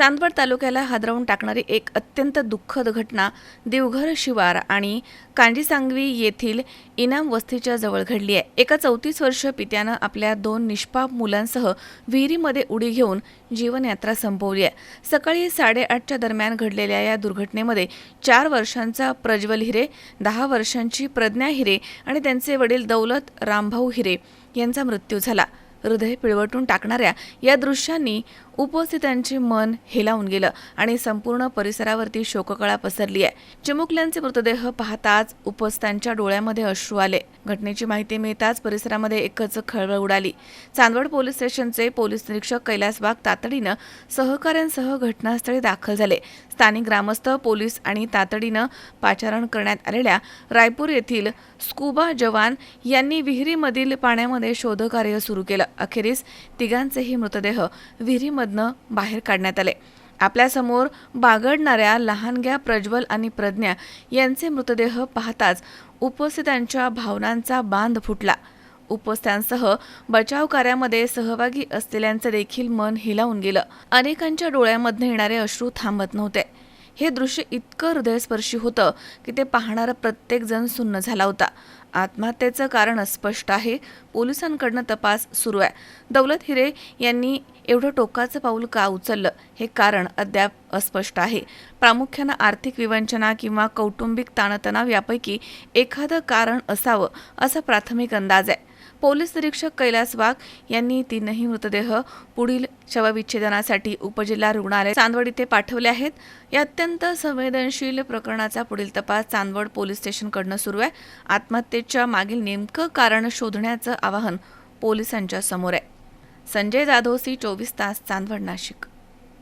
चांदवड तालुक्याला हादरवून टाकणारी एक अत्यंत दुःखद घटना देवघर शिवार आणि कांजीसांगवी येथील इनाम वस्तीच्या जवळ घडली आहे. एका चौतीस वर्ष पित्यानं आपल्या दोन निष्पाप मुलांसह विहिरीमध्ये उडी घेऊन जीवनयात्रा संपवली आहे. सकाळी साडेआठच्या दरम्यान घडलेल्या या दुर्घटनेमध्ये चार वर्षांचा प्रज्वल हिरे दहा वर्षांची प्रज्ञा हिरे आणि त्यांचे वडील दौलत रामभाऊ हिरे यांचा मृत्यू झाला. हृदय पिळवटून टाकणाऱ्या या दृश्यांनी उपस्थितांचे मन हेलावून गेलं आणि संपूर्ण परिसरावरती शोककळा पसरली आहे. चिमुकल्यांचे मृतदेह पाहताच उपस्थितांच्या डोळ्यामध्ये अश्रू आले. घटनेची माहिती मिळताच परिसरामध्ये एकच खळबळ उडाली. चांदवड पोलीस स्टेशनचे पोलीस निरीक्षक कैलास वाघ तातडीनं सहकाऱ्यांसह घटनास्थळी दाखल झाले. स्थानिक ग्रामस्थ पोलीस आणि तातडीनं पाचारण करण्यात आलेल्या रायपूर येथील स्कुबा जवान यांनी विहिरीमधील पाण्यामध्ये शोधकार्य सुरू केलं. अखेरीस तिघांचेही मृतदेह विहिरीमधनं बाहेर काढण्यात आले. आपल्यासमोर बागडणाऱ्या लहानग्या प्रज्वल आणि प्रज्ञा यांचे मृतदेह पाहताच उपस्थितांच्या भावनांचा बांध फुटला. उपस्थितांसह बचाव कार्यामध्ये सहभागी असलेल्यांचं देखील मन हिलावून गेलं. अनेकांच्या डोळ्यामधनं येणारे अश्रू थांबत नव्हते. हे दृश्य इतकं हृदयस्पर्शी होतं की ते पाहणारा प्रत्येक जण सुन्न झाला होता. आत्महत्येचं कारण अस्पष्ट आहे. पोलिसांकडनं तपास सुरू आहे. दौलत हिरे यांनी एवढं टोकाचं पाऊल का उचललं? हे कारण अद्याप अस्पष्ट आहे. प्रामुख्यानं आर्थिक विवंचना किंवा कौटुंबिक ताणतणाव यापैकी एखादं कारण असावं असा प्राथमिक अंदाज आहे. पोलीस निरीक्षक कैलास वाघ यांनी तीनही मृतदेह पुढील शवविच्छेदनासाठी उपजिल्हा रुग्णालय चांदवड इथे पाठवले आहेत. या अत्यंत संवेदनशील प्रकरणाचा पुढील तपास चांदवड पोलीस स्टेशनकडनं सुरू आहे. आत्महत्येच्या मागील नेमकं कारण शोधण्याचं आवाहन पोलिसांच्या समोर आहे. संजय जाधव सी चोवीस तास चांदवड नाशिक.